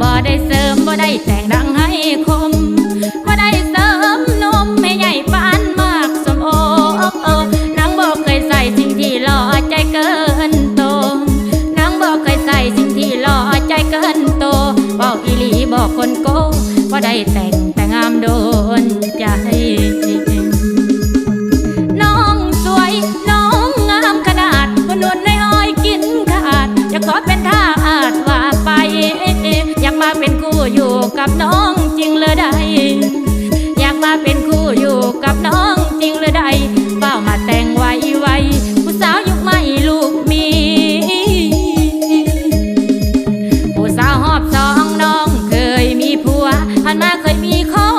บ่ได้เสริมบ่ได้แต่งดังให้คมบ่ได้เสริมนมให้ใหญ่ปานมากสมโอเออนางบอกเคยใส่สิ่งที่หล่อใจเกินโตนางบอกเคยใส่สิ่งที่หล่อใจเกินโตบอกอีหลีบอกคนโก้บ่ได้แต่งแต่งามโดนใจน้องับน้องจริงเลยได้อยากมาเป็นคู่อยู่กับน้องจริงเลยได้เฝ้ามาแต่งไว้ไว้ผู้สาวยุคใหม่ลูกมีผู้สาวหอบสองน้องเคยมีผัวผ่านมาเคยมีคอ